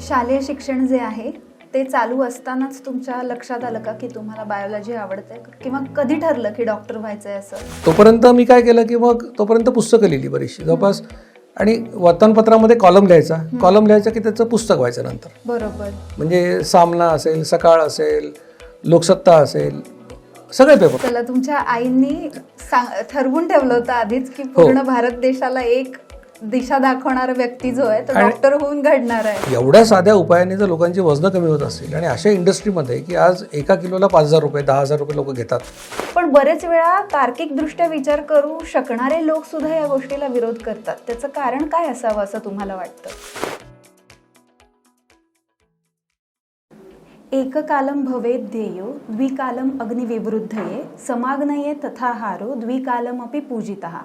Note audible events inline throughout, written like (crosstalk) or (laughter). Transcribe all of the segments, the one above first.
शालेय शिक्षण जे आहे ते चालू असतानाच तुमच्या लक्षात आलं का की तुम्हाला बायोलॉजी आवडते किंवा कधी ठरलं की डॉक्टर व्हायचंय असं? तोपर्यंत मी काय केलं की मग तोपर्यंत पुस्तकं लिहिली बरीचशी. जवळपास आणि वर्तमानपत्रामध्ये कॉलम लिहायचा. कॉलम लिहायचा की त्याचं पुस्तक व्हायचं नंतर. बरोबर. म्हणजे सामना असेल सकाळ असेल लोकसत्ता असेल सगळे पेपर तुमच्या आईंनी सांग ठरवून ठेवलं होतं आधीच की पूर्ण भारत देशाला एक दिशा दाखवणारा व्यक्ती जो आहे तो डॉक्टर होऊन घडणार आहे. एवढ्या साध्या उपायाने जर लोकांची वजनं कमी होत असतील आणि अशा इंडस्ट्रीमध्ये की आज एका किलोला पाच हजार रुपये दहा हजार रुपये लोक घेतात. पण बरेच वेळा तार्किकदृष्ट्या विचार करू शकणारे लोक सुद्धा या गोष्टीला विरोध करतात. त्याचं कारण काय असावं असं तुम्हाला वाटतं? एककालं भवेत् ध्येयो द्विकालम् अग्निविवृद्धये समाग्नये तथा हारो द्विकालमपि पूजितः.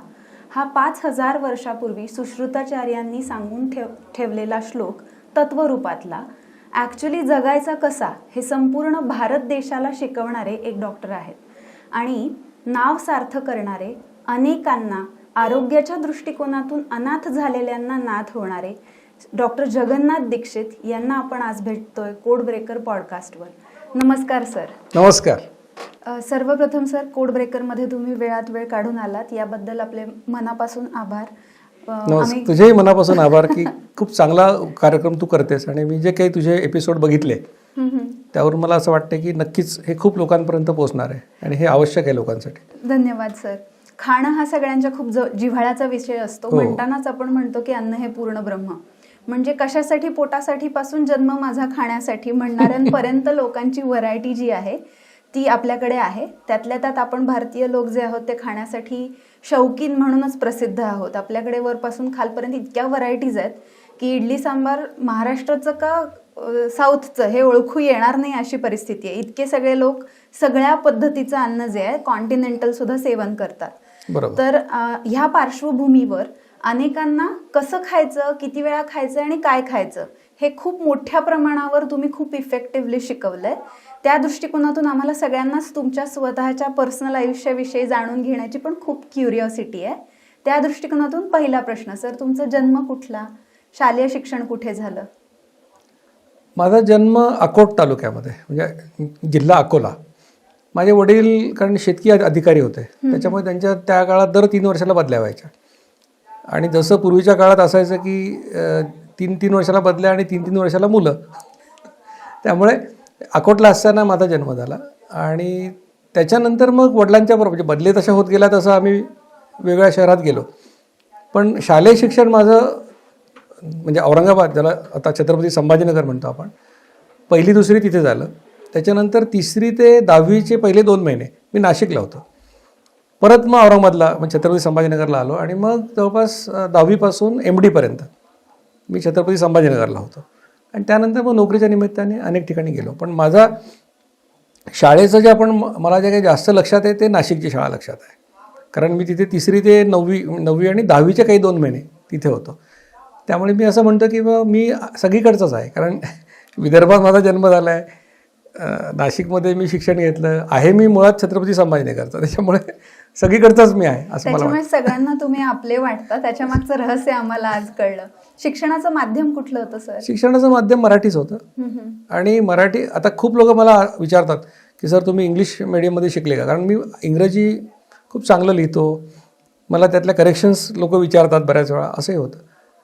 हा पाच हजार वर्षापूर्वी सुश्रुताचार्यांनी सांगून ठेव ठेवलेला श्लोक तत्वरूपातला. ॲक्च्युली जगायचा कसा हे संपूर्ण भारत देशाला शिकवणारे एक डॉक्टर आहेत. आणि नाव सार्थ करणारे अनेकांना आरोग्याच्या दृष्टिकोनातून अनाथ झालेल्यांना नाथ होणारे डॉक्टर जगन्नाथ दीक्षित यांना आपण आज भेटतोय कोड ब्रेकर पॉडकास्टवर नमस्कार सर नमस्कार. सर्वप्रथम सर कोड ब्रेकरमध्ये तुम्ही वेळात वेळ काढून आलात. याबद्दल आपले मनापासून आभार. तुझेही मनापासून आभार की खूप चांगला कार्यक्रम तू करतेस आणि मी जे काही तुझे एपिसोड बघितले. त्यावरून मला असं वाटतं की नक्कीच हे खूप लोकांपर्यंत पोहोचणार आहे आणि हे आवश्यक आहे लोकांसाठी. धन्यवाद सर. खाणं हा सगळ्यांच्या खूप जिव्हाळ्याचा विषय असतो. हो. म्हणतानाच आपण म्हणतो की अन्न हे पूर्ण ब्रह्म. म्हणजे कशासाठी पोटासाठी पासून जन्म माझा खाण्यासाठी म्हणणाऱ्यांपर्यंत लोकांची व्हरायटी जी आहे ती आपल्याकडे आहे. त्यातल्या त्यात आपण भारतीय लोक जे आहोत ते खाण्यासाठी शौकीन म्हणूनच प्रसिद्ध आहोत. आपल्याकडे वरपासून खालपर्यंत इतक्या व्हरायटीज आहेत की इडली सांबार महाराष्ट्राचं का साऊथचं हे ओळखू येणार नाही अशी परिस्थिती आहे. इतके सगळे लोक सगळ्या पद्धतीचं अन्न जे आहे कॉन्टिनेंटल सुद्धा सेवन करतात. तर ह्या पार्श्वभूमीवर अनेकांना कसं खायचं किती वेळा खायचं आणि काय खायचं हे खूप मोठ्या प्रमाणावर तुम्ही खूप इफेक्टिव्हली शिकवलंय. त्या दृष्टिकोनातून आम्हाला सगळ्यांनाच तुमच्या स्वतःच्या पर्सनल आयुष्याविषयी जाणून घेण्याची पण खूप क्युरिओसिटी आहे. त्या दृष्टिकोनातून पहिला प्रश्न सर तुमचा जन्म कुठला? शालेय शिक्षण कुठे झालं? माझा जन्म अकोट तालुक्यामध्ये म्हणजे जिल्हा अकोला. माझे वडील कारण शेतकी अधि- अधिकारी होते त्याच्यामुळे त्यांच्या त्या काळात दर तीन वर्षाला बदल्या व्हायच्या. आणि जसं पूर्वीच्या काळात असायचं की तीन तीन वर्षाला बदल्या आणि तीन तीन वर्षाला मुलं. त्यामुळे अकोटला असताना माझा जन्म झाला. आणि त्याच्यानंतर मग वडिलांच्या बरोबर म्हणजे बदले तशा होत गेला तसं आम्ही वेगळ्या शहरात गेलो. पण शालेय शिक्षण माझं म्हणजे औरंगाबाद ज्याला आता छत्रपती संभाजीनगर म्हणतो आपण पहिली दुसरी तिथे झालं. त्याच्यानंतर तिसरी ते दहावीचे पहिले दोन महिने मी नाशिकला होतो. परत मग औरंगाबादला मग छत्रपती संभाजीनगरला आलो आणि मग जवळपास दहावीपासून एम डीपर्यंत मी छत्रपती संभाजीनगरला होतो. आणि त्यानंतर मग नोकरीच्या निमित्ताने अनेक ठिकाणी गेलो. पण माझा शाळेचं जे आपण मला जे काही जास्त लक्षात आहे ते नाशिकची शाळा लक्षात आहे. कारण मी तिथे तिसरी ते नववी नववी आणि दहावीचे काही दोन महिने तिथे होतो. त्यामुळे मी असं म्हणतो की बा मी सगळीकडचंच आहे. कारण (laughs) विदर्भात माझा जन्म झाला आहे नाशिकमध्ये मी शिक्षण घेतलं. आहे मी मुळात छत्रपती संभाजीनगरचा. त्याच्यामुळे सगळीकडचाच मी आहे असं मला सगळ्यांना तुम्ही आपले वाटता. त्याच्या मागचं रहस्य आम्हाला आज कळलं. शिक्षणाचं माध्यम कुठलं होतं सर? शिक्षणाचं माध्यम मराठीच होतं. आणि मराठी आता खूप लोक मला विचारतात की सर तुम्ही इंग्लिश मिडियममध्ये शिकले का? कारण मी इंग्रजी खूप चांगलं लिहितो. मला त्यातल्या करेक्शन्स लोक विचारतात बऱ्याच वेळा असंही होतं.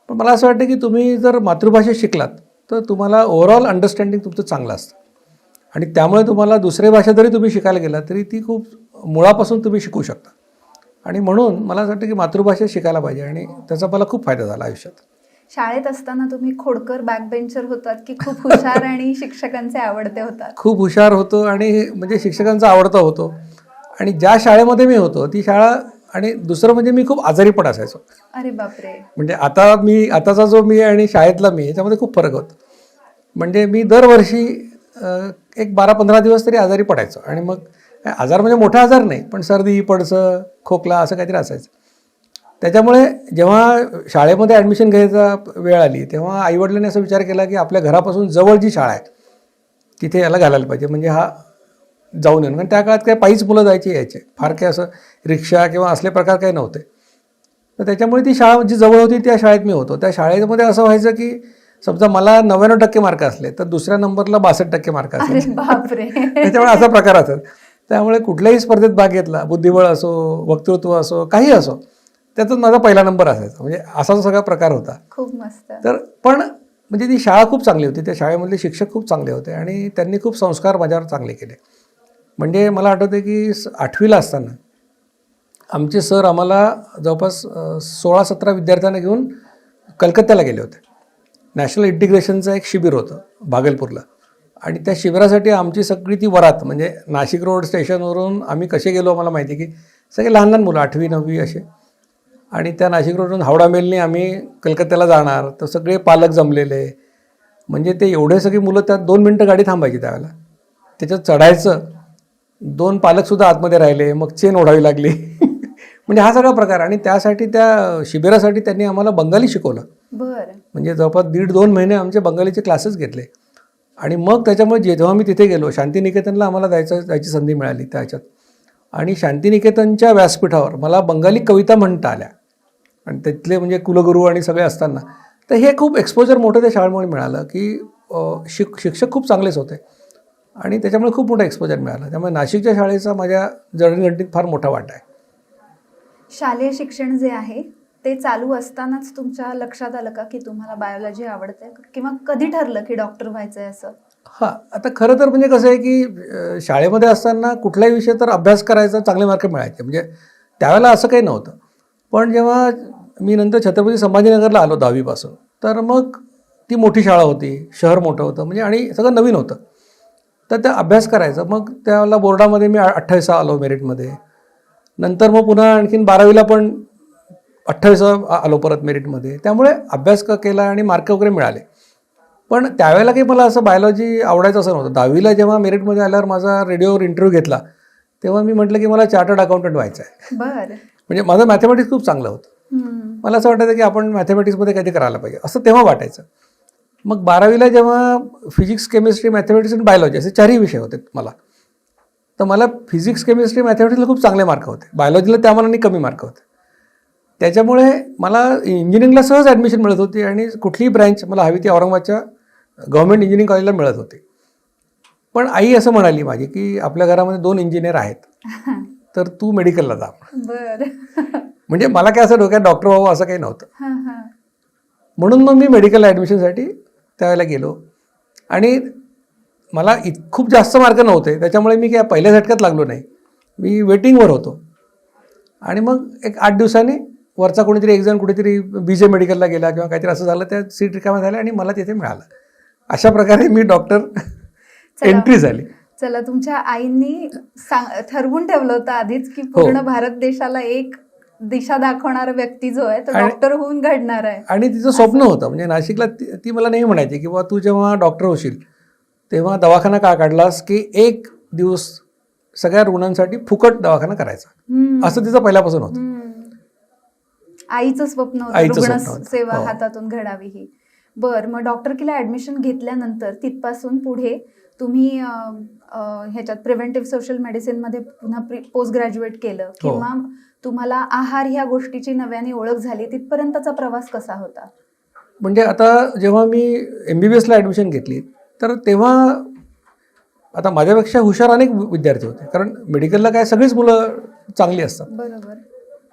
पण मला असं वाटतं की तुम्ही जर मातृभाषेत शिकलात तर तुम्हाला ओव्हरऑल अंडरस्टँडिंग तुमचं चांगलं असतं. आणि त्यामुळे तुम्हाला दुसरी भाषा जरी तुम्ही शिकायला गेलात तरी ती खूप मुळापासून तुम्ही शिकू शकता. आणि म्हणून मला असं वाटतं की मातृभाषेत शिकायला पाहिजे आणि त्याचा मला खूप फायदा झाला आयुष्यात. शाळेत असताना तुम्ही खोडकर बॅकबेंचर होतात की खूप हुशार आणि (laughs) शिक्षकांचे आवडते होतात? खूप हुशार होतो आणि म्हणजे शिक्षकांचा आवडता होतो. आणि ज्या शाळेमध्ये मी होतो ती शाळा आणि दुसरं म्हणजे मी खूप आजारी पण असायचो. अरे बापरे. म्हणजे आता मी आताचा जो मी आणि शाळेतला मी याच्यामध्ये खूप फरक होतो. म्हणजे मी दरवर्षी एक बारा पंधरा दिवस तरी आजारी पडायचो. आणि मग काय आजार म्हणजे मोठा आजार नाही पण सर्दी पडसं खोकला असं काहीतरी असायचं. त्याच्यामुळे जेव्हा शाळेमध्ये ॲडमिशन घ्यायचा वेळ आली तेव्हा आईवडिलांनी असा विचार केला की आपल्या घरापासून जवळ जी शाळा आहे तिथे याला घालायला पाहिजे. म्हणजे हा जाऊन येऊन. कारण त्या काळात काय पायीच मुलं जायचे यायचे. फार काही असं रिक्षा किंवा असले प्रकार काही नव्हते. तर त्याच्यामुळे ती शाळा जी जवळ होती त्या शाळेत मी होतो. त्या शाळेमध्ये असं व्हायचं की समजा मला नव्याण्णव टक्के मार्क असले तर दुसऱ्या नंबरला बासष्ट टक्के मार्क असले. त्याच्यामुळे असा प्रकार असतात त्यामुळे कुठल्याही स्पर्धेत भाग घेतला बुद्धिबळ असो वक्तृत्व असो काही असो त्यातच माझा पहिला नंबर असायचा. म्हणजे असा सगळा प्रकार होता. खूप मस्त. तर पण म्हणजे ती शाळा खूप चांगली होती. त्या शाळेमधले शिक्षक खूप चांगले होते आणि त्यांनी खूप संस्कार माझ्यावर चांगले केले. म्हणजे मला आठवते की स- आठवीला असताना आमचे सर आम्हाला जवळपास सोळा सतरा विद्यार्थ्यांना घेऊन कलकत्त्याला गेले होते. नॅशनल इंटिग्रेशनचं एक शिबिर होतं भागलपूरला. आणि त्या शिबिरासाठी आमची सगळी ती वरात म्हणजे नाशिक रोड स्टेशनवरून आम्ही कसे गेलो आम्हाला माहिती आहे की सगळे लहान लहान मुलं आठवी नववी असे. आणि त्या नाशिक रोडवरून हावडा मेलने आम्ही कलकत्त्याला जाणार तर सगळे पालक जमलेले. म्हणजे ते एवढे सगळी मुलं त्यात दोन मिनटं गाडी थांबायची त्यावेळेला. त्याच्यात चढायचं दोन पालकसुद्धा आतमध्ये राहिले मग चेन ओढावी लागली. (laughs) म्हणजे हा सगळा प्रकार. आणि त्यासाठी त्या शिबिरासाठी त्यांनी आम्हाला बंगाली शिकवलं. बर. म्हणजे जवळपास दीड दोन महिने आमचे बंगालीचे क्लासेस घेतले. आणि मग त्याच्यामुळे जे जेव्हा मी तिथे गेलो शांतिनिकेतनला आम्हाला जायचं जायची संधी मिळाली त्या ह्याच्यात. आणि शांतिनिकेतनच्या व्यासपीठावर मला बंगाली कविता म्हणता आल्या. आणि तिथले म्हणजे कुलगुरू आणि सगळे असताना. तर हे खूप एक्सपोजर मोठं त्या शाळेमुळे मिळालं की शिक शिक्षक खूप चांगलेच होते. आणि त्याच्यामुळे खूप मोठं एक्सपोजर मिळालं. त्यामुळे नाशिकच्या शाळेचा माझ्या जडणघडणीत फार मोठा वाटा आहे. शालेय शिक्षण जे आहे ते चालू असतानाच तुमच्या लक्षात आलं का की तुम्हाला बायोलॉजी आवडते? किंवा कधी ठरलं की डॉक्टर व्हायचं आहे असं? हां आता खरं तर म्हणजे कसं आहे की शाळेमध्ये असताना कुठलाही विषय तर अभ्यास करायचा चांगले मार्क मिळायचे. म्हणजे त्यावेळेला असं काही नव्हतं. पण जेव्हा मी नंतर छत्रपती संभाजीनगरला आलो दहावीपासून तर मग ती मोठी शाळा होती शहर मोठं होतं म्हणजे आणि सगळं नवीन होतं. तर त्या अभ्यास करायचा. मग त्यावेळेला बोर्डामध्ये मी अठ्ठावीसा आलो मेरिटमध्ये. नंतर मग पुन्हा आणखीन बारावीला पण अठ्ठावीस आलो परत मेरिटमध्ये. त्यामुळे अभ्यास क केला आणि मार्क वगैरे मिळाले. पण त्यावेळेला काही मला असं बायोलॉजी आवडायचं असं नव्हतं. दहावीला जेव्हा मेरिटमध्ये आल्यावर माझा रेडिओवर इंटरव्ह्यू घेतला तेव्हा मी म्हटलं की मला चार्टर्ड अकाउंटंट व्हायचं आहे. बर. म्हणजे माझं मॅथमॅटिक्स खूप चांगलं होतं. मला असं वाटायचं की आपण मॅथमॅटिक्समध्ये काहीतरी करायला पाहिजे. असं तेव्हा वाटायचं. मग बारावीला जेव्हा फिजिक्स केमिस्ट्री मॅथमॅटिक्स आणि बायोलॉजी असे चारही विषय होते मला. तर मला फिजिक्स केमिस्ट्री मॅथमॅटिक्सला खूप चांगले मार्क होते. बायोलॉजीला त्या मानाने कमी मार्क होते. त्याच्यामुळे मला इंजिनिअरिंगला सहज ॲडमिशन मिळत होती आणि कुठलीही ब्रँच मला हवी ती औरंगाबादच्या गव्हर्नमेंट इंजिनिअरिंग कॉलेजला मिळत होती. पण आई असं म्हणाली माझी की आपल्या घरामध्ये दोन इंजिनियर आहेत. (laughs) तर तू मेडिकलला जा. (laughs) म्हणजे मला काय असं डोक्यात डॉक्टर व्हावं असं काही नव्हतं. म्हणून मग मी मेडिकल ॲडमिशनसाठी त्यावेळेला गेलो. आणि मला इत खूप जास्त मार्क नव्हते. त्याच्यामुळे मी काय पहिल्या झटक्यात लागलो नाही. मी वेटिंगवर होतो. आणि मग एक आठ दिवसांनी वरचा कोणीतरी एक जण कुठेतरी बी जे मेडिकलला गेला किंवा काहीतरी असं झालं त्या सीट रिकाम्या झाल्या आणि मला तिथे मिळालं अशा प्रकारे मी डॉक्टर. एंट्री झाली चला तुमच्या आईंनी ठरवून ठेवलं होतं आधीच की हो. पूर्ण भारत देशाला एक दिशा दाखवणारा व्यक्ती जो आहे तो डॉक्टर होऊन घडणार आहे आणि तिचं स्वप्न होतं म्हणजे नाशिकला ती मला नाही म्हणायची की बाबा तू जेव्हा डॉक्टर होशील तेव्हा दवाखाना का काढलास की एक दिवस सगळ्या रुग्णांसाठी फुकट दवाखाना करायचा. असं तिचं पहिल्यापासून होतं. आईचं स्वप्न होतं रुग्ण. सेवा हो. हातातून घडावी ही बर मग डॉक्टर किला ऍडमिशन घेतल्यानंतर तिथपासून पुढे तुम्ही ह्याच्यात प्रिव्हेंटिव्ह सोशल मेडिसिनमध्ये पुन्हा पोस्ट ग्रॅज्युएट केलं हो. किंवा तुम्हाला आहार ह्या गोष्टीची नव्याने ओळख झाली तिथपर्यंतचा प्रवास कसा होता म्हणजे आता जेव्हा मी एम बी बी एसला ॲडमिशन घेतली तर तेव्हा आता माझ्यापेक्षा हुशार अनेक विद्यार्थी होते कारण मेडिकलला काय सगळीच मुलं चांगली असतात बरोबर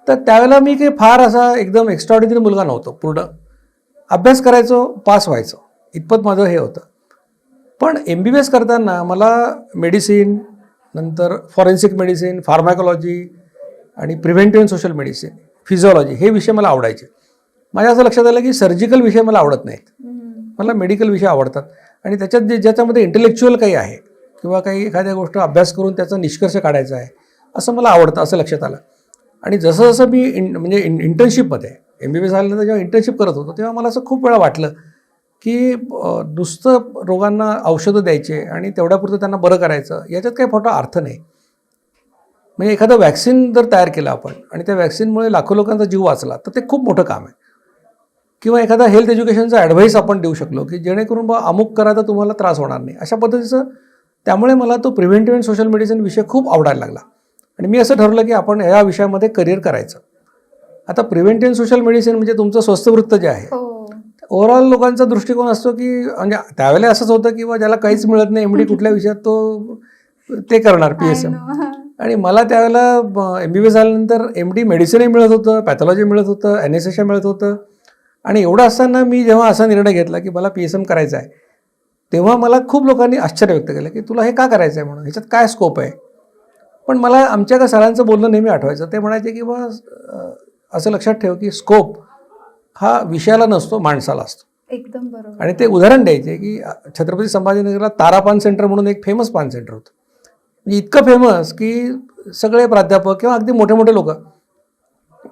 तर त्यावेळेला मी काही फार असा एकदम एक्स्ट्रॉर्डिनरी मुलगा नव्हतो. पूर्ण अभ्यास करायचो पास व्हायचो. इतपत माझं हे होतं. पण एम बी बी एस करताना मला मेडिसिन नंतर फॉरेन्सिक मेडिसिन फार्मॅकॉलॉजी आणि प्रिव्हेंटिव्ह सोशल मेडिसिन फिजिओलॉजी हे विषय मला आवडायचे. माझ्या असं लक्षात आलं की सर्जिकल विषय मला आवडत नाहीत. मला मेडिकल विषय आवडतात. आणि त्याच्यात जे ज्याच्यामध्ये इंटेलेक्च्युअल काही आहे किंवा काही एखाद्या गोष्ट अभ्यास करून त्याचा निष्कर्ष काढायचा आहे असं मला आवडतं असं लक्षात आलं. आणि जसं जसं मी इन म्हणजे इन इंटर्नशिपमध्ये एम बी बी एस झाल्यानंतर जेव्हा इंटर्नशिप करत होतो तेव्हा मला असं खूप वेळा वाटलं की नुसतं रोगांना औषधं द्यायचे आणि तेवढ्यापुरतं त्यांना बरं करायचं याच्यात काही फोटो अर्थ नाही. म्हणजे एखादं वॅक्सिन जर तयार केलं आपण आणि त्या वॅक्सिनमुळे लाखो लोकांचा जीव वाचला तर ते खूप मोठं काम आहे. किंवा एखादा हेल्थ एज्युकेशनचा ॲडव्हाईस आपण देऊ शकलो की जेणेकरून बा अमुक करा तर तुम्हाला त्रास होणार नाही. अशा पद्धतीचं त्यामुळे मला तो प्रिव्हेंटिव्ह अँड सोशल मेडिसिन विषय खूप आवडायला लागला. आणि मी असं ठरवलं की आपण या विषयामध्ये करिअर करायचं. आता प्रिव्हेंटिव्ह सोशल मेडिसिन म्हणजे तुमचं स्वस्थवृत्त जे आहे हो. ओव्हरऑल लोकांचा दृष्टिकोन असतो की म्हणजे त्यावेळेला असंच होतं की बा ज्याला काहीच मिळत नाही एमडी कुठल्या (laughs) विषयात तो ते करणार पी एस एम आणि मला त्यावेळेला एम बी बी झाल्यानंतर एम डी मेडिसिनही मिळत होतं पॅथॉलॉजी मिळत होतं एन एस एस मिळत होतं. आणि एवढं असताना मी जेव्हा असा निर्णय घेतला की मला पी एस एम करायचा आहे तेव्हा मला खूप लोकांनी आश्चर्य व्यक्त केलं की तुला हे का करायचं आहे म्हणून? ह्याच्यात काय स्कोप आहे? पण मला आमच्या का सरांचं बोलणं नेहमी आठवायचं. ते म्हणायचे की बा असं लक्षात ठेव की स्कोप हा विषयाला नसतो माणसाला असतो. एकदम बरोबर. आणि ते उदाहरण द्यायचे की छत्रपती संभाजीनगरला तारा पान सेंटर म्हणून एक फेमस पान सेंटर होतं. म्हणजे इतकं फेमस की सगळे प्राध्यापक किंवा अगदी मोठे मोठे लोक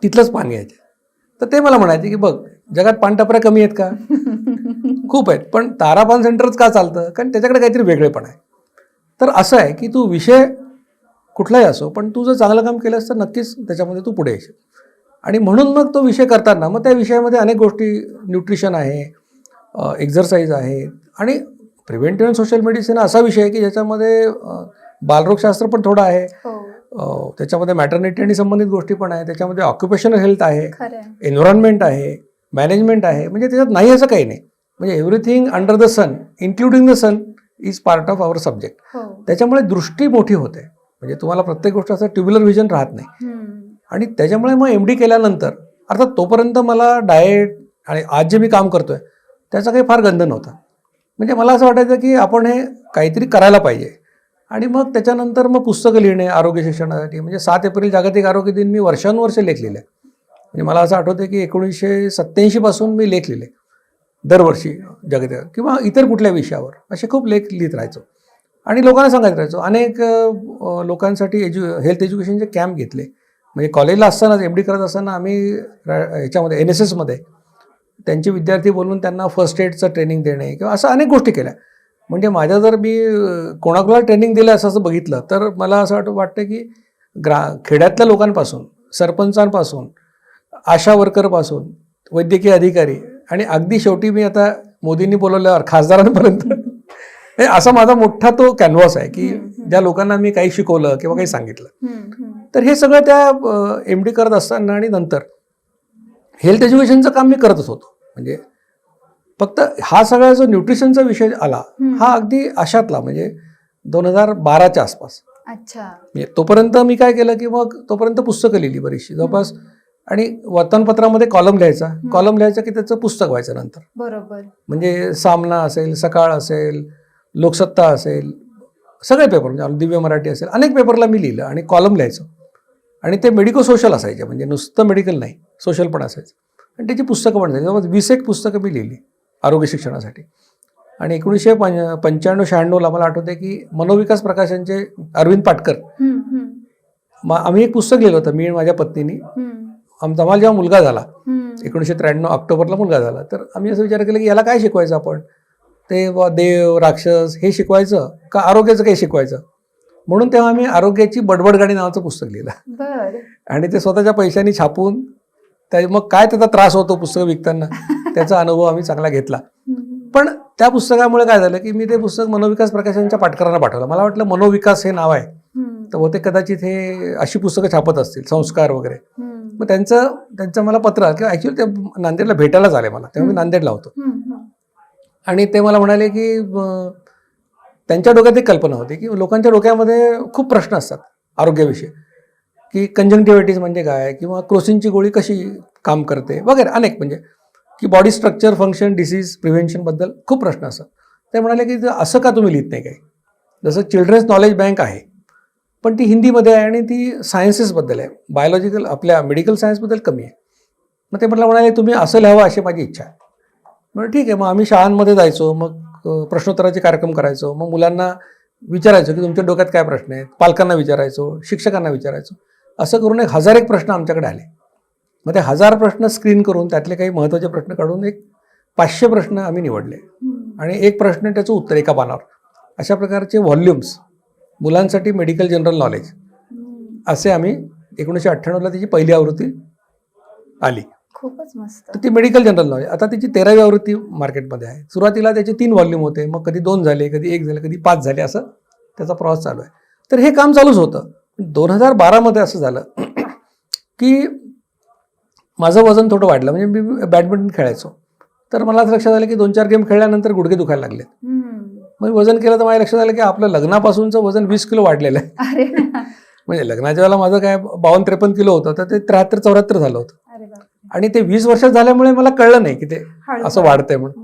तिथलंच पान घ्यायचे. तर ते मला म्हणायचे की बघ जगात पानटपऱ्या कमी आहेत का? (laughs) खूप आहेत. पण तारा पान सेंटरच का चालतं? कारण त्याच्याकडे काहीतरी वेगळेपण आहे. तर असं आहे की तू विषय कुठलाही असो पण तू जर चांगलं काम केलंस तर नक्कीच त्याच्यामध्ये तू पुढे येशील. आणि म्हणून मग तो विषय करताना मग त्या विषयामध्ये अनेक गोष्टी न्यूट्रिशन आहे एक्झरसाईज आहे आणि प्रिव्हेंटिव्ह सोशल मेडिसिन असा विषय आहे की ज्याच्यामध्ये बालरोगशास्त्र पण थोडं आहे. हो. त्याच्यामध्ये मॅटर्निटी आणि संबंधित गोष्टी पण आहे त्याच्यामध्ये ऑक्युपेशनल हेल्थ आहे एन्व्हायरमेंट आहे. मॅनेजमेंट आहे म्हणजे त्याच्यात नाही असं काही नाही. म्हणजे everything under the sun including the sun is part of our subject हो. त्याच्यामुळे दृष्टी मोठी होते. म्हणजे तुम्हाला प्रत्येक गोष्ट असं ट्युब्युलर व्हिजन राहत नाही. आणि त्याच्यामुळे मग एम डी केल्यानंतर अर्थात तोपर्यंत मला डाएट आणि आज जे मी काम करतोय त्याचा काही फार गंध नव्हता. म्हणजे मला असं वाटायचं की आपण हे काहीतरी करायला पाहिजे. आणि मग त्याच्यानंतर मग पुस्तकं लिहिणे आरोग्य शिक्षणासाठी म्हणजे सात एप्रिल जागतिक आरोग्य दिन मी वर्षानुवर्ष लेख लिहिले म्हणजे मला असं आठवतं की एकोणीसशे सत्त्याऐंशीपासून मी लेख लिहिले दरवर्षी जागतिक किंवा इतर कुठल्या विषयावर असे खूप लेख लिहित राहायचो. आणि लोकांना सांगायला राहायचो. अनेक लोकांसाठी एज्यु हेल्थ एज्युकेशनचे कॅम्प घेतले. म्हणजे कॉलेजला असतानाच एम डी करत असताना आम्ही याच्यामध्ये एन एस एसमध्ये त्यांचे विद्यार्थी बोलून त्यांना फर्स्ट एडचं ट्रेनिंग देणे किंवा असं अनेक गोष्टी केल्या. म्हणजे माझ्या जर मी कोणाकोणाला ट्रेनिंग दिलं असं असं बघितलं तर मला असं वाट वाटतं की ग्रा खेड्यातल्या लोकांपासून सरपंचांपासून आशा वर्करपासून वैद्यकीय अधिकारी आणि अगदी शेवटी मी आता मोदींनी बोलवल्यावर खासदारांपर्यंत. असा माझा मोठा तो कॅनव्हास आहे की ज्या लोकांना मी काही शिकवलं किंवा काही सांगितलं. तर हे सगळं त्या एम डी करत असताना आणि नंतर हेल्थ एज्युकेशनचं काम मी करतच होतो. म्हणजे फक्त हा सगळा जो न्यूट्रिशनचा विषय आला हा अगदी अशातला म्हणजे दोन हजार बाराच्या आसपास. अच्छा. म्हणजे तोपर्यंत मी काय केलं की मग तोपर्यंत पुस्तकं लिहिली बरीचशी. जवळपास आणि वर्तमानपत्रामध्ये कॉलम लिहायचा. कॉलम लिहायचा की त्याचं पुस्तक व्हायचं नंतर. बरोबर. म्हणजे सामना असेल सकाळ असेल लोकसत्ता असेल सगळे पेपर म्हणजे दिव्य मराठी असेल अनेक पेपरला मी लिहिलं आणि कॉलम लिहायचो. आणि ते मेडिको सोशल असायचे म्हणजे नुसतं मेडिकल नाही सोशल पण असायचं. आणि त्याची पुस्तकं पण असायची. जवळपास वीस एक पुस्तकं मी लिहिली आरोग्य शिक्षणासाठी. आणि एकोणीसशे पंच पंच्याण्णव शहाण्णवला मला आठवते की मनोविकास प्रकाशनचे अरविंद पाटकर. आम्ही एक पुस्तक लिहिलं होतं मी आणि माझ्या पत्नीनी. आमचा आम्हाला जेव्हा मुलगा झाला. एकोणीसशे त्र्याण्णव ऑक्टोबरला मुलगा झाला तर आम्ही असं विचार केला की याला काय शिकवायचं आपण? ते देव राक्षस हे शिकवायचं का आरोग्याचं काही शिकवायचं? म्हणून तेव्हा आम्ही आरोग्याची बडबड गाडी नावाचं पुस्तक लिहिलं. आणि ते स्वतःच्या पैशांनी छापून त्या मग काय त्याचा त्रास होतो पुस्तक विकताना? त्याचा अनुभव आम्ही चांगला घेतला. पण त्या पुस्तकामुळे काय झालं की मी ते पुस्तक मनोविकास प्रकाशनच्या पाठकारांना पाठवलं. मला वाटलं मनोविकास हे नाव आहे. तर होते कदाचित हे अशी पुस्तकं छापत असतील संस्कार वगैरे. मग त्यांचं त्यांचं मला पत्र किंवा ॲक्च्युली ते नांदेडला भेटायलाच आले मला. तेव्हा मी नांदेडला होतो. आणि ते मला म्हणाले की त्यांच्या डोक्यात एक कल्पना होती की लोकांच्या डोक्यामध्ये खूप प्रश्न असतात आरोग्याविषयी. की कंजंक्टिव्हिटीज म्हणजे काय? किंवा क्रोसिनची गोळी कशी काम करते? वगैरे अनेक म्हणजे. की बॉडी स्ट्रक्चर फंक्शन डिसीज प्रिव्हेन्शनबद्दल खूप प्रश्न असतात. ते म्हणाले की असं का तुम्ही लिहित नाही काही? जसं चिल्ड्रन्स नॉलेज बँक आहे पण ती हिंदीमध्ये आहे आणि ती सायन्सेसबद्दल आहे. बायोलॉजिकल आपल्या मेडिकल सायन्सबद्दल कमी आहे. मग ते म्हटलं म्हणाले तुम्ही असं लिहावं अशी माझी इच्छा आहे. म्हणून ठीक आहे मग आम्ही शाळांमध्ये जायचो मग प्रश्नोत्तराचे कार्यक्रम करायचो मग मुलांना विचारायचो की तुमच्या डोक्यात काय प्रश्न आहेत? पालकांना विचारायचो शिक्षकांना विचारायचो. असं करून एक हजार एक प्रश्न आमच्याकडे आले. मग ते हजार प्रश्न स्क्रीन करून त्यातले काही महत्त्वाचे प्रश्न काढून एक पाचशे प्रश्न आम्ही निवडले. आणि एक प्रश्न त्याचं उत्तर एका पानावर. अशा प्रकारचे व्हॉल्युम्स मुलांसाठी मेडिकल जनरल नॉलेज. असे आम्ही एकोणीसशे अठ्ठ्याण्णवला त्याची पहिली आवृत्ती आली. खूपच मस्त. तर ती मेडिकल जनरल नॉलेज आता त्याची तेरावी आवृत्ती मार्केटमध्ये आहे. सुरुवातीला त्याचे तीन व्हॉल्यूम होते. मग कधी दोन झाले कधी एक झाले कधी पाच झाले असं त्याचा प्रवास चालू आहे. तर हे काम चालूच होतं. दोन हजार बारामध्ये असं झालं (clears throat) की माझं वजन थोडं वाढलं. म्हणजे मी बॅडमिंटन खेळायचो. तर मला असं लक्षात आलं की दोन चार गेम खेळल्यानंतर गुडघे दुखायला लागले. मग वजन केलं तर माझ्या लक्षात आलं की आपलं लग्नापासूनचं वजन वीस किलो वाढलेलं आहे. (laughs) म्हणजे लग्नाच्या वेळेला माझं काय बावन्न त्रेपन्न किलो होतं तर ते त्र्याहत्तर चौऱ्याहत्तर झालं होतं. आणि ते वीस वर्षात झाल्यामुळे मला कळलं नाही की ते असं वाढतंय म्हणून.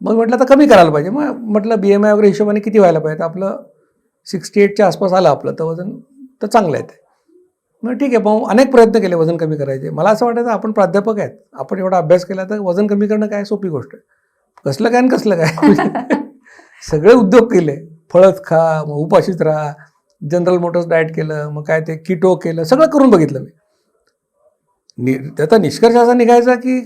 मग म्हटलं आता कमी करायला पाहिजे. मग म्हटलं बी एम आय वगैरे हिशोबाने किती व्हायला पाहिजे? तर आपलं सिक्स्टी एटच्या आसपास आलं आपलं तर वजन तर चांगलं आहे ते. मग ठीक आहे मग अनेक प्रयत्न केले वजन कमी करायचे. मला असं वाटायचं आपण प्राध्यापक आहेत आपण एवढा अभ्यास केला तर वजन कमी करणं काय सोपी गोष्ट आहे? कसलं काय आणि कसलं काय? (laughs) सगळे उद्योग केले. फळच खा मग उपाशीच राहा जनरल मोटर्स डाएट केलं मग काय ते किटो केलं सगळं करून बघितलं मी. नि त्याचा निष्कर्ष असा निघायचा की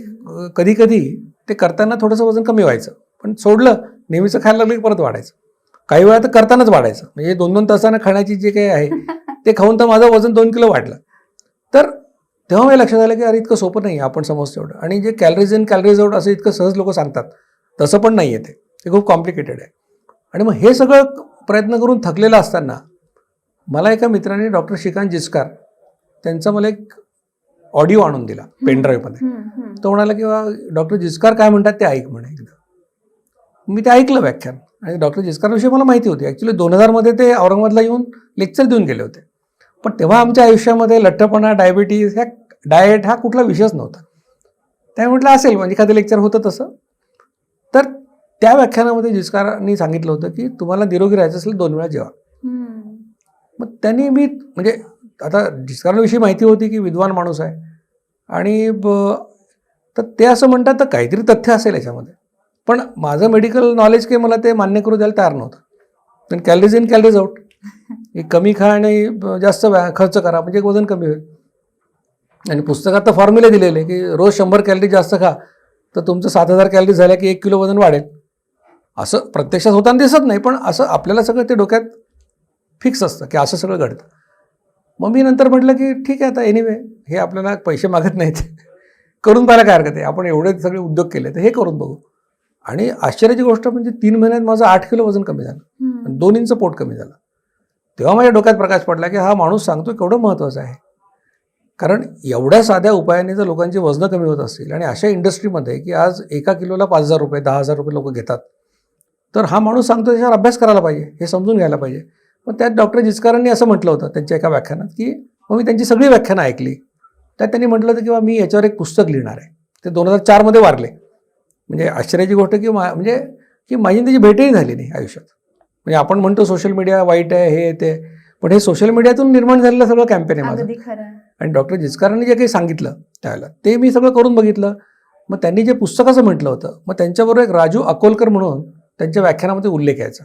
कधी कधी ते करताना थोडंसं वजन कमी व्हायचं. पण सोडलं नेहमीचं खायला लागलं की परत वाढायचं. काही वेळा तर करतानाच वाढायचं. म्हणजे दोन दोन तासानं खाण्याची जे काही आहे (laughs) ते खाऊन तर माझं वजन दोन किलो वाढलं. तर तेव्हा मला लक्षात आलं की अरे इतकं सोपं नाही आपण समजतो एवढं. आणि जे कॅलरीज इन कॅलरीज आउट असं इतकं सहज लोक सांगतात तसं पण नाही आहे ते. ते खूप कॉम्प्लिकेटेड आहे. आणि मग हे सगळं प्रयत्न करून थकलेलं असताना मला एका मित्राने डॉक्टर श्रीकांत जिचकार त्यांचा मला एक ऑडिओ आणून दिला पेनड्राईव्हमध्ये. तो म्हणाला की "वा, डॉक्टर जिचकार काय म्हणतात ते ऐक म्हणे एकदा. मी ते ऐकलं व्याख्यान. आणि डॉक्टर जिचकारविषयी मला माहिती होती. ॲक्च्युली दोन हजारमध्ये ते औरंगाबादला येऊन लेक्चर देऊन गेले होते. पण तेव्हा आमच्या आयुष्यामध्ये लठ्ठपणा डायबिटीज ह्या डाएट हा कुठला विषयच नव्हता. त्या म्हटलं असेल म्हणजे एखादं लेक्चर होतं तसं. तर त्या व्याख्यानामध्ये जिचकारांनी सांगितलं होतं की तुम्हाला निरोगी राहायचं असेल दोन वेळा जेवा. हम्म. मग त्यांनी मी म्हणजे आता जिस्कारांविषयी माहिती होती की विद्वान माणूस आहे. आणि ब- तर ते असं म्हणतात तर काहीतरी तथ्य असेल याच्यामध्ये. पण माझं मेडिकल नॉलेज काही मला ते मान्य करू द्यायला तयार नव्हतं. पण कॅलरीज इन कॅलरीज आउट हे कमी खा आणि जास्त व्या- खर्च करा म्हणजे वजन कमी होईल. आणि पुस्तकात तर फॉर्म्युले दिलेले की रोज शंभर कॅलरी जास्त खा तर तुमचं सात हजार कॅलरी झाल्या की एक किलो वजन वाढेल. असं प्रत्यक्षात होताना दिसत नाही पण असं आपल्याला सगळं ते डोक्यात फिक्स असतं की असं सगळं घडतं. मग मी नंतर म्हटलं की ठीक आहे आता एनिवे हे आपल्याला पैसे मागत नाहीत. करून पाहायला काय हरकत आहे. आपण एवढे सगळे उद्योग केले तर हे करून बघू. आणि आश्चर्याची गोष्ट म्हणजे तीन महिन्यात माझं आठ किलो वजन कमी झालं. आणि दोन इंच पोट कमी झालं. तेव्हा माझ्या डोक्यात प्रकाश पडला की हा माणूस सांगतो केवढं महत्त्वाचं आहे. कारण एवढ्या साध्या उपायाने जर लोकांची वजनं कमी होत असतील आणि अशा इंडस्ट्रीमध्ये की आज एका किलोला पाच हजार रुपये दहा हजार रुपये लोक घेतात तर हा माणूस सांगतो त्याच्यावर अभ्यास करायला पाहिजे. हे समजून घ्यायला पाहिजे. मग त्यात डॉक्टर जिचकारांनी असं म्हटलं होतं त्यांच्या एका व्याख्यानात की मग मी त्यांची सगळी व्याख्यानं ऐकली. त्यात त्यांनी म्हटलं होतं की मी याच्यावर एक पुस्तक लिहिणार आहे. ते दोन हजार चारमध्ये वारले. म्हणजे आश्चर्याची गोष्ट की मा म्हणजे की माझी त्याची भेटही झाली नाही आयुष्यात. म्हणजे आपण म्हणतो सोशल मीडिया वाईट आहे हे ते. पण हे सोशल मीडियातून निर्माण झालेलं सगळं कॅम्पेन आहे माझं. आणि डॉक्टर जिचकारांनी जे काही सांगितलं त्यावेळेला ते मी सगळं करून बघितलं. मग त्यांनी जे पुस्तकाचं म्हटलं होतं मग त्यांच्याबरोबर एक राजू अकोलकर म्हणून त्यांच्या व्याख्यानामध्ये उल्लेख यायचा.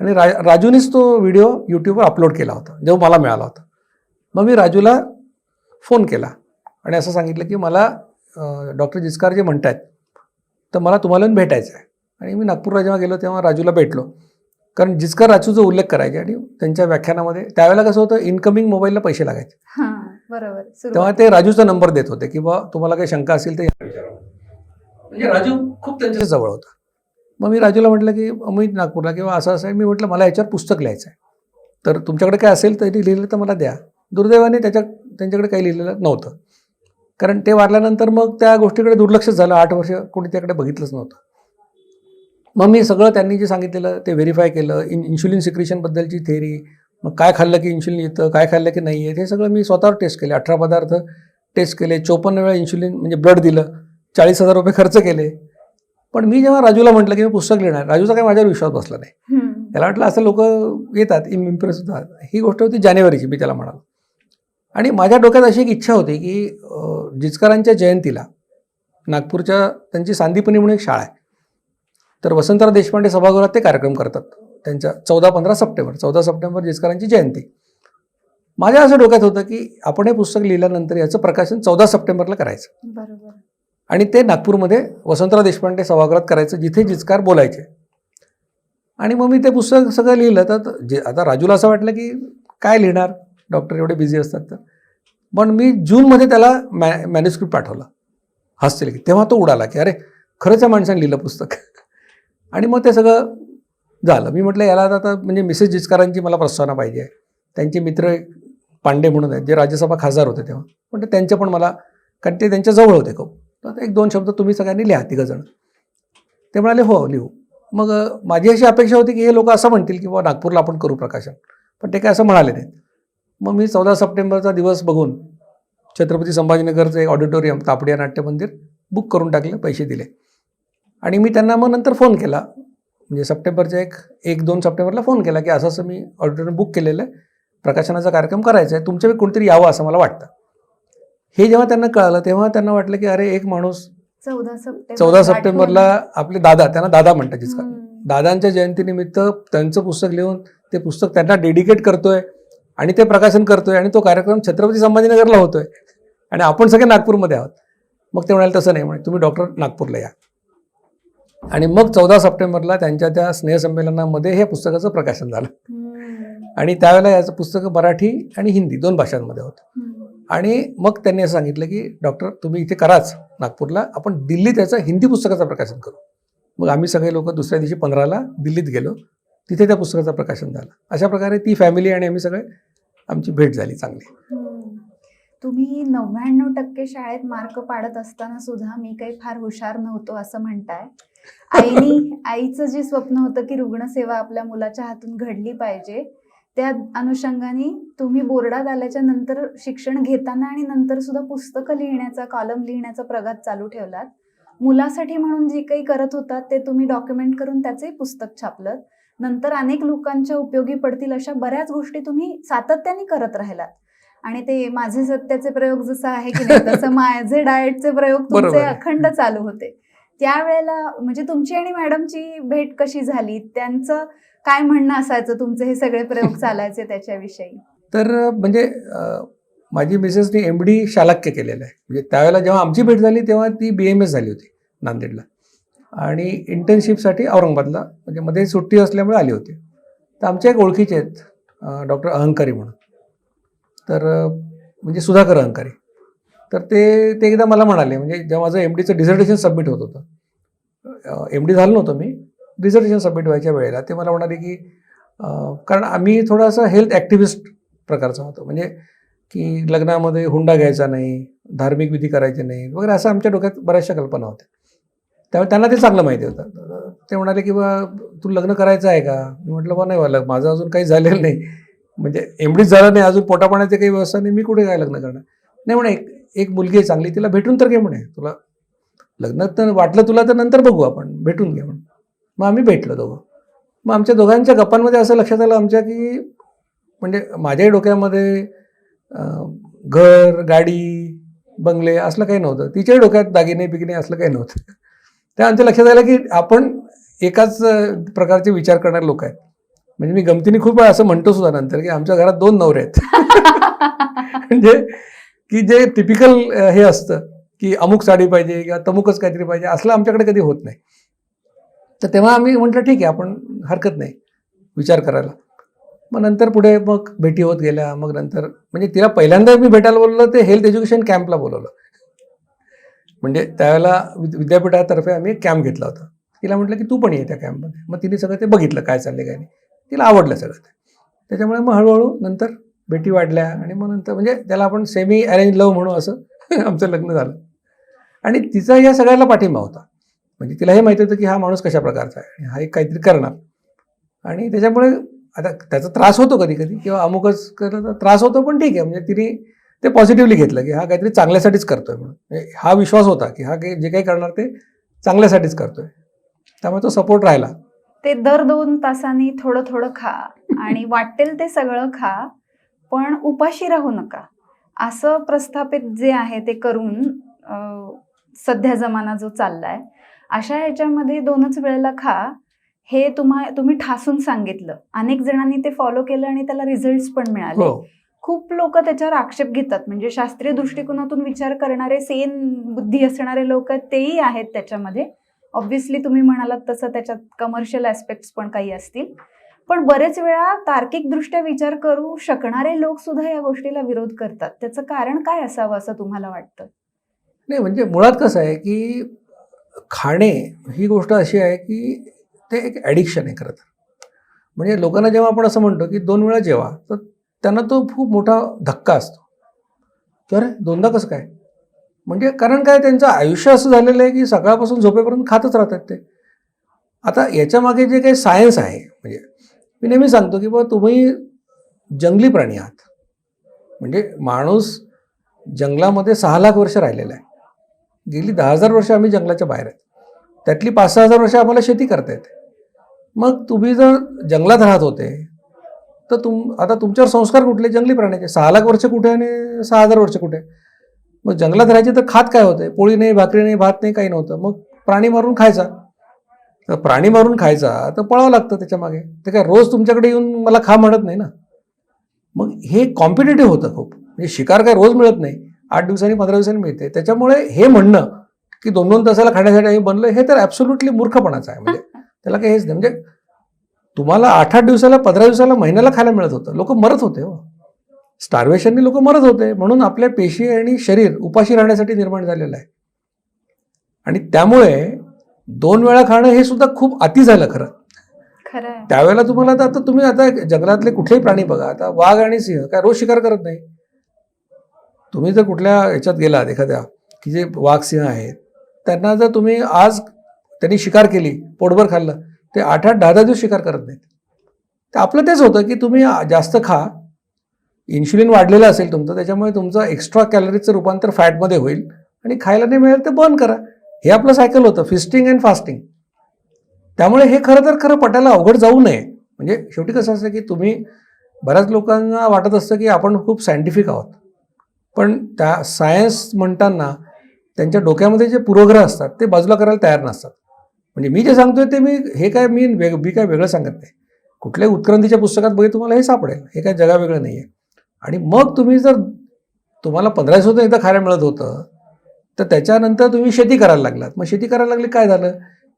आणि रा राजूनीच तो व्हिडिओ यूट्यूबवर अपलोड केला होता जेव्हा मला मिळाला होता. मग मी राजूला फोन केला आणि असं सांगितलं की मला डॉक्टर जिचकार जे म्हणत आहेत तर मला तुम्हाला येऊन भेटायचं आहे. आणि मी नागपूरला जेव्हा गेलो तेव्हा राजूला भेटलो. कारण जिचकार राजूचा उल्लेख करायचे आणि त्यांच्या व्याख्यानामध्ये त्यावेळेला कसं होतं इन्कमिंग मोबाईलला पैसे लागायचे. बरोबर. तेव्हा ते राजूचा नंबर देत होते की बा तुम्हाला काही शंका असेल तर म्हणजे राजू खूप त्यांच्या जवळ होता. मग मी राजूला म्हटलं की मी नागपूरला किंवा असं असं आहे. मी म्हटलं मला याच्यावर पुस्तक लिहायचं आहे. तर तुमच्याकडे काय असेल तरी लिहिलं तर मला द्या. दुर्दैवाने त्याच्या त्यांच्याकडे काही लिहिलेलं नव्हतं. कारण ते वारल्यानंतर मग त्या गोष्टीकडे दुर्लक्ष झालं. आठ वर्ष कोणी त्याकडे बघितलंच नव्हतं. मग मी सगळं त्यांनी जे सांगितलेलं ते व्हेरीफाय केलं. इन इन्शुलिन सिक्रेशनबद्दलची थेरी मग काय खाल्लं की इन्शुलिन येतं काय खाल्लं की नाही येत हे सगळं मी स्वतःवर टेस्ट केले. अठरा पदार्थ टेस्ट केले. चोपन्न वेळा इन्शुलिन म्हणजे ब्लड दिलं. चाळीस हजार रुपये खर्च केले. पण मी जेव्हा राजूला म्हटलं की मी पुस्तक लिहिणार राजूचा काही माझ्यावर विश्वास बसला नाही. त्याला वाटलं असं लोक येतात इम इम्प्रेस होतात. ही गोष्ट होती जानेवारीची मी त्याला म्हणालो. आणि माझ्या डोक्यात अशी एक इच्छा होती की जिचकरांच्या जयंतीला नागपूरच्या त्यांची सांदीपनी म्हणून एक शाळा आहे. तर वसंतराव देशपांडे सभागृहात ते कार्यक्रम करतात. त्यांच्या चौदा पंधरा सप्टेंबर चौदा सप्टेंबर जिचकरांची जयंती. माझ्या असं डोक्यात होतं की आपण हे पुस्तक लिहिल्यानंतर याचं प्रकाशन चौदा सप्टेंबरला करायचं. बरोबर. आणि ते नागपूरमध्ये वसंतराव देशपांडे सभागृहात करायचं जिथे जिचकार बोलायचे. आणि मग मी ते पुस्तक सगळं लिहिलं तर जे आता राजूला असं वाटलं की काय लिहिणार? डॉक्टर एवढे बिझी असतात तर. पण मी जूनमध्ये त्याला मॅ मॅन्युस्क्रिप्ट पाठवला. हसतील की तेव्हा तो उडाला की अरे खरंच या माणसाने लिहिलं पुस्तक. (laughs) आणि मग ते सगळं झालं. मी म्हटलं याला आता म्हणजे मिसेस जिचकारांची मला प्रस्तावना पाहिजे आहे. त्यांचे मित्र पांडे म्हणून आहेत जे राज्यसभा खासदार होते तेव्हा. पण त्यांचे पण मला कारण ते त्यांच्या जवळ होते खूप. तर आता एक दोन शब्द तुम्ही सगळ्यांनी लिहा तिघं जण ते म्हणाले हो लिहू. मग माझी अशी अपेक्षा होती की हे लोक असं म्हणतील की बाबा नागपूरला आपण करू प्रकाशन. पण ते काय असं म्हणाले नाहीत. मग मी चौदा सप्टेंबरचा दिवस बघून छत्रपती संभाजीनगरचं एक ऑडिटोरियम तापडिया नाट्य मंदिर बुक करून टाकले पैसे दिले. आणि मी त्यांना मग नंतर फोन केला. म्हणजे सप्टेंबरच्या एक एक दोन सप्टेंबरला फोन केला की असं असं मी ऑडिटोरियम बुक केलेलं आहे. प्रकाशनाचा कार्यक्रम करायचा आहे. तुमच्या कोणतरी यावं असं मला वाटतं. हे जेव्हा त्यांना कळालं तेव्हा त्यांना वाटलं की अरे एक माणूस चौदा सप्टेंबर चौदा सप्टेंबरला आपले दादा त्यांना दादा म्हणतात जिसका. दादांच्या जयंतीनिमित्त त्यांचं पुस्तक लिहून ते पुस्तक त्यांना डेडिकेट करतोय आणि ते प्रकाशन करतोय आणि तो कार्यक्रम छत्रपती संभाजीनगरला होतोय. आणि आपण सगळे नागपूरमध्ये आहोत. मग ते म्हणाले तसं नाही म्हणे तुम्ही डॉक्टर नागपूरला या. आणि मग चौदा सप्टेंबरला त्यांच्या त्या स्नेहसंमेलनामध्ये हे पुस्तकाचं प्रकाशन झालं. आणि त्यावेळेला याचं पुस्तक मराठी आणि हिंदी दोन भाषांमध्ये होतं. आणि मग त्यांनी असं सांगितलं की डॉक्टर तुम्ही इथे कराच नागपूरला. आपण दिल्लीत याचं हिंदी पुस्तकाचं प्रकाशन करू. मग आम्ही सगळे लोक दुसऱ्या दिवशी पंधराला दिल्लीत गेलो. तिथे त्या पुस्तकाचं प्रकाशन झालं. अशा प्रकारे ती फॅमिली आणि आम्ही सगळे आमची भेट झाली चांगली. तुम्ही नव्याण्णव टक्के शाळेत मार्क पाडत असताना सुद्धा मी काही फार हुशार नव्हतो असं म्हणताय. आईनी आईचं जे स्वप्न होतं की रुग्णसेवा आपल्या मुलाच्या हातून घडली पाहिजे त्या अनुषंगाने तुम्ही बोर्डात आल्याच्यानंतर शिक्षण घेताना आणि नंतर सुद्धा पुस्तकं लिहिण्याचा कॉलम लिहिण्याचा प्रघात चालू ठेवलात. मुलासाठी म्हणून जे काही करत होतात ते तुम्ही डॉक्युमेंट करून त्याचे पुस्तक छापलं नंतर अनेक लोकांच्या उपयोगी पडतील अशा बऱ्याच गोष्टी तुम्ही सातत्याने करत राहिलात. आणि ते माझे सत्याचे प्रयोग जसं आहे की नाही तसं माझे डाएटचे प्रयोग तुमचे. अखंड चालू होते. त्यावेळेला म्हणजे तुमची आणि मॅडमची भेट कशी झाली? त्यांचं काय म्हणणं असायचं? तुमचे हे सगळे प्रयोग (laughs) चालायचे त्याच्याविषयी. तर म्हणजे माझी मिसेसनी एम डी शालाक्य केलेलं आहे. म्हणजे त्यावेळेला जेव्हा आमची भेट झाली तेव्हा ती बी एम एस झाली होती नांदेडला. आणि इंटर्नशिपसाठी औरंगाबादला म्हणजे मध्ये सुट्टी असल्यामुळे आली होती. तर आमच्या एक ओळखीचे आहेत डॉक्टर अहंकारी म्हणून. तर म्हणजे सुधाकर अहंकारी. तर ते ते एकदा मला म्हणाले म्हणजे जेव्हा माझं एम डीचं डिझर्टेशन सबमिट होत होतं एम डी झालं नव्हतं मी डिझर्टेशन सबमिट व्हायच्या वेळेला ते मला म्हणाले की कारण आम्ही थोडासा हेल्थ ॲक्टिव्हिस्ट प्रकारचा होतो. म्हणजे की लग्नामध्ये हुंडा घ्यायचा नाही धार्मिक विधी करायचे नाही वगैरे असं आमच्या डोक्यात बऱ्याचशा कल्पना होत्या. त्यामुळे त्यांना ते चांगलं माहिती होतं. ते म्हणाले की बा तू लग्न करायचं आहे का? मी म्हटलं बा नाही वाला माझं अजून काही झालेलं नाही. म्हणजे एमडीच झालं नाही अजून पोटापाण्याची काही व्यवस्था नाही मी कुठे काय लग्न करणार? नाही म्हणे एक एक मुलगी आहे चांगली तिला भेटून तर घे म्हणे. तुला लग्न तर वाटलं तुला तर नंतर बघू आपण भेटून घे म्हणून मग आम्ही भेटलो दोघं. मग आमच्या दोघांच्या गप्पांमध्ये असं लक्षात आलं आमच्या की म्हणजे माझ्याही डोक्यामध्ये घर गाडी बंगले असलं काही नव्हतं. तिच्याही डोक्यात दागिने बिगिने असलं काही नव्हतं. त्या आमच्या लक्षात आलं की आपण एकाच प्रकारचे विचार करणारे लोक आहेत. म्हणजे मी गमतीने खूप वेळा असं म्हणतो सुद्धा नंतर की आमच्या घरात दोन नवरे आहेत. (laughs) म्हणजे की जे टिपिकल हे असतं की अमुक साडी पाहिजे किंवा तमुकच काहीतरी पाहिजे असलं आमच्याकडे कधी होत नाही. तर तेव्हा आम्ही म्हटलं ठीक आहे आपण हरकत नाही विचार करायला. मग नंतर पुढे मग भेटी होत गेल्या. मग नंतर म्हणजे तिला पहिल्यांदा मी भेटायला बोलवलं ते हेल्थ एज्युकेशन कॅम्पला बोलवलं. म्हणजे त्यावेळेला विद- विद्यापीठातर्फे आम्ही एक कॅम्प घेतला होता. तिला म्हटलं की तू पण ये त्या कॅम्पमध्ये. मग तिने सगळं ते बघितलं काय चाललंय काय नाही. तिला आवडलं सगळं ते. त्याच्यामुळे मग हळूहळू नंतर भेटी वाढल्या आणि मग नंतर म्हणजे त्याला आपण सेमी अरेंज लव्ह म्हणू असं (laughs) आमचं लग्न झालं. आणि तिचा या सगळ्याला पाठिंबा होता. म्हणजे तिला हे माहिती होतं की हा माणूस कशा प्रकारचा आहे आणि हा एक काहीतरी करणार. आणि त्याच्यामुळे आता त्याचा त्रास होतो कधी कधी किंवा अमुकच करत त्रास होतो पण ठीक आहे. म्हणजे तिने ते पॉझिटिव्हली घेतलं की हा काहीतरी चांगल्यासाठीच करतोय म्हणून. म्हणजे हा विश्वास होता की हा काही जे काही करणार ते चांगल्यासाठीच करतोय. त्यामुळे तो सपोर्ट राहिला. ते दर दोन तासांनी थोडं थोडं खा आणि वाटेल ते सगळं खा पण उपाशी राहू नका. असं प्रस्थापित जे आहे ते करून सध्या जमाना जो चाललाय अशा ह्याच्यामध्ये दोनच वेळेला खा. हे तुम्हा तुम्ही ठासून सांगितलं. अनेक जणांनी ते फॉलो केलं आणि त्याला रिझल्ट पण मिळाले. हो. खूप लोक त्याच्यावर आक्षेप घेतात. म्हणजे शास्त्रीय दृष्टिकोनातून विचार करणारे सेन बुद्धी असणारे लोक तेही आहेत त्याच्यामध्ये. ऑब्व्हियसली तुम्ही म्हणालात तसं त्याच्यात कमर्शियल ॲस्पेक्ट्स पण काही असतील. पण बरेच वेळा तार्किकदृष्ट्या विचार करू शकणारे लोक सुद्धा या गोष्टीला विरोध करतात. त्याचं कारण काय असावं असं तुम्हाला वाटतं? नाही म्हणजे मुळात कसं आहे की खाणे ही गोष्ट अशी आहे की ते एक ॲडिक्शन आहे खरं तर. म्हणजे लोकांना जेव्हा आपण असं म्हणतो की दोन वेळा जेवा तर त्यांना तो खूप मोठा धक्का असतो. की अरे दोनदा कसं काय? म्हणजे कारण काय? त्यांचं आयुष्य असं झालेलं आहे की सकाळपासून झोपेपर्यंत खातच राहतात ते. आता याच्यामागे जे काही सायन्स आहे म्हणजे मी नेहमी सांगतो की बाबा तुम्ही जंगली प्राणी आहात. म्हणजे माणूस जंगलामध्ये सहा लाख वर्ष राहिलेला आहे. गेली दहा हजार वर्ष आम्ही जंगलाच्या बाहेर आहेत. त्यातली पाच सहा हजार वर्ष आम्हाला शेती करता येते. मग तुम्ही जर जंगलात राहत होते तर तुम आता तुमच्यावर संस्कार कुठले? जंगली प्राण्याचे. सहा लाख वर्ष कुठे आणि सहा हजार वर्ष कुठे? मग जंगलात राहायचे तर खात काय होते? पोळी नाही भाकरी नाही भात नाही काही नव्हतं. मग प्राणी मारून खायचा. तर प्राणी मारून खायचा तर पळावं लागतं त्याच्यामागे. ते काय रोज तुमच्याकडे येऊन मला खा म्हणत नाही ना? मग हे कॉम्पिटेटिव्ह होतं खूप. म्हणजे शिकार काय रोज मिळत नाही. आठ दिवसांनी पंधरा दिवसांनी मिळते. त्याच्यामुळे हे म्हणणं की दोन दोन तासाला खाण्यासाठी आम्ही बनलं हे तर ॲब्सोल्युटली मूर्खपणाचं आहे. म्हणजे (laughs) त्याला काही हेच नाही. म्हणजे तुम्हाला आठ आठ दिवसाला पंधरा दिवसाला महिन्याला खायला मिळत होतं. लोक मरत होते हो. स्टार्वेशननी लोक मरत होते. म्हणून आपल्या पेशी आणि शरीर उपाशी राहण्यासाठी निर्माण झालेलं आहे. आणि त्यामुळे दोन वेळा खाणं हे सुद्धा खूप अति झालं खरं. त्यावेळेला तुम्हाला आता आता तुम्ही आता जंगलातले कुठलेही प्राणी बघा. आता वाघ आणि सिंह काय रोज शिकार करत नाही. तुम्ही जर कुठल्या ह्याच्यात गेलात एखाद्या की जे वाघ सिंह आहेत त्यांना जर तुम्ही आज त्यांनी शिकार केली पोटभर खाल्लं ते आठ आठ दहा दहा दिवस शिकार करत नाहीत. तर आपलं तेच होतं की तुम्ही जास्त खा इन्शुलिन वाढलेलं असेल तुमचं त्याच्यामुळे तुमचं एक्स्ट्रा कॅलरीचं रूपांतर फॅटमध्ये होईल आणि खायला नाही मिळेल तर बर्न करा. हे आपलं सायकल होतं फिस्टिंग अँड फास्टिंग त्यामुळे हे खरं तर खरं पटायला अवघड जाऊ नये. म्हणजे शेवटी कसं असतं की तुम्ही बऱ्याच लोकांना वाटत असतं की आपण खूप सायंटिफिक आहोत. पण त्या सायन्स म्हणताना त्यांच्या डोक्यामध्ये जे पूर्वग्रह असतात ते बाजूला करायला तयार नसतात. म्हणजे मी जे सांगतोय ते मी हे काय मी वेग मी काय वेगळं सांगत नाही. कुठल्याही उत्क्रांतीच्या पुस्तकात बघित तुम्हाला हे सापडेल. हे काय जगावेगळं नाही आहे आणि मग तुम्ही जर तुम्हाला पंधरा दिवसातून एकदा खायला मिळत होतं तर त्याच्यानंतर तुम्ही शेती करायला लागलात. मग शेती करायला लागली काय झालं?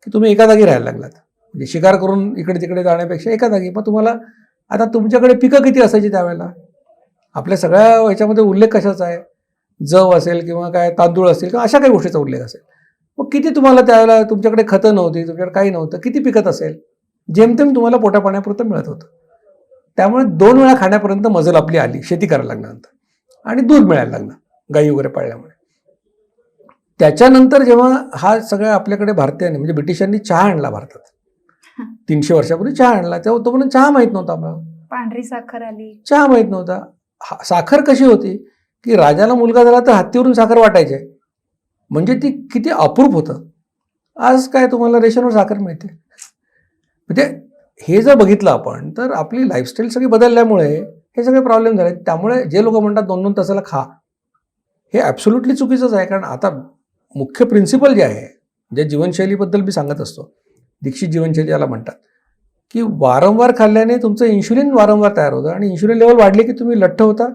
की तुम्ही एका जागी राहायला लागलात. म्हणजे शिकार करून इकडे तिकडे जाण्यापेक्षा एका जागी. मग तुम्हाला आता तुमच्याकडे पिकं किती असायची त्यावेळेला? आपल्या सगळ्या ह्याच्यामध्ये उल्लेख कशाचा आहे? जव असेल किंवा काय तांदूळ असेल किंवा अशा काही गोष्टीचा उल्लेख असेल. मग किती तुम्हाला त्यावेळेला तुमच्याकडे खतं नव्हती तुमच्याकडे काही नव्हतं किती पिकत असेल? जेमतेम तुम्हाला पोटा पाण्यापुरतं मिळत होतं. त्यामुळे दोन वेळा खाण्यापर्यंत मजल आपली आली शेती करायला लागल्यानंतर. आणि दूध मिळायला लागलं गाई वगैरे पाळल्यामुळे. त्याच्यानंतर जेव्हा हा सगळ्या आपल्याकडे भारतीयांनी म्हणजे ब्रिटिशांनी चहा आणला भारतात. (laughs) तीनशे वर्षापूर्वी चहा आणला तेव्हा तोपर्यंत चहा माहीत नव्हता पांढरी साखर आली. चहा माहीत नव्हता. साखर कशी होती? की राजाला मुलगा झाला तर हत्तीवरून साखर वाटायचे. म्हणजे ती किती अप्रूप होतं. आज काय तुम्हाला रेशनवर साखर मिळते? म्हणजे हे जर बघितलं आपण तर आपली लाईफस्टाईल सगळी बदलल्यामुळे हे सगळे प्रॉब्लेम झाले त्यामुळे जे लोक म्हणतात दोन दोन तासाला खा. हे ॲब्सोल्युटली चुकीचंच आहे. कारण आता मुख्य प्रिन्सिपल जे आहे जे जीवनशैलीबद्दल मी सांगत असतो दीक्षित जीवनशैली याला म्हणतात की वारंवार खाल्ल्याने तुमचं इन्शुलिन वारंवार तयार होतं आणि इन्शुलिन लेवल वाढली की तुम्ही लठ्ठ होता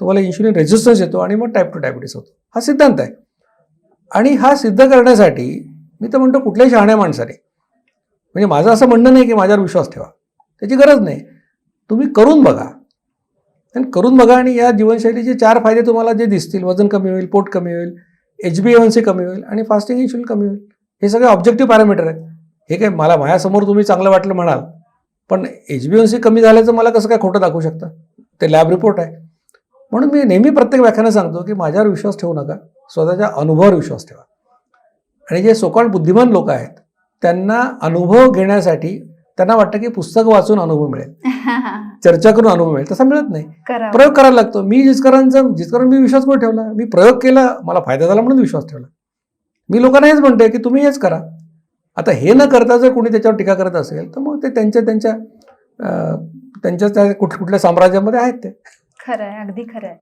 तुम्हाला इन्शुलिन रेजिस्टन्स येतो आणि मग टाईप टू डायबिटीस होतो. हा सिद्धांत आहे. आणि हा सिद्ध करण्यासाठी मी तर म्हणतो कुठल्याही शहाण्या माणसाने म्हणजे माझं असं म्हणणं नाही की माझ्यावर विश्वास ठेवा. त्याची गरज नाही. तुम्ही करून बघा. आणि करून बघा आणि या जीवनशैलीचे चार फायदे तुम्हाला जे दिसतील वजन कमी होईल पोट कमी होईल एच बी एन सी कमी होईल आणि फास्टिंग इन्शुलिन कमी होईल. हे सगळे ऑब्जेक्टिव्ह पॅरामीटर आहेत. हे काय मला माझ्यासमोर तुम्ही चांगलं वाटलं म्हणाल. पण एच बी एन सी कमी झाल्याचं मला कसं काय खोटं दाखवू शकता? ते लॅब रिपोर्ट आहे. म्हणून मी नेहमी प्रत्येक व्याख्यानात सांगतो की माझ्यावर विश्वास ठेवू नका स्वतःच्या अनुभवावर विश्वास ठेवा. आणि जे सोकाळ बुद्धिमान लोक आहेत त्यांना अनुभव घेण्यासाठी त्यांना वाटतं की पुस्तक वाचून अनुभव मिळेल. (laughs) चर्चा करून अनुभव मिळेल. तसा मिळत नाही. प्रयोग करायला लागतो. मी जिचकरांचा जिचकरांना मी विश्वास कोण ठेवला? मी प्रयोग केला मला फायदा झाला म्हणून विश्वास ठेवला. मी लोकांना हेच म्हणतोय की तुम्ही हेच करा. आता हे न करता जर कोणी त्याच्यावर टीका करत असेल तर मग ते त्यांच्या त्यांच्या त्यांच्या त्या कुठ कुठल्या साम्राज्यामध्ये आहेत ते. खरं आहे अगदी खरं आहे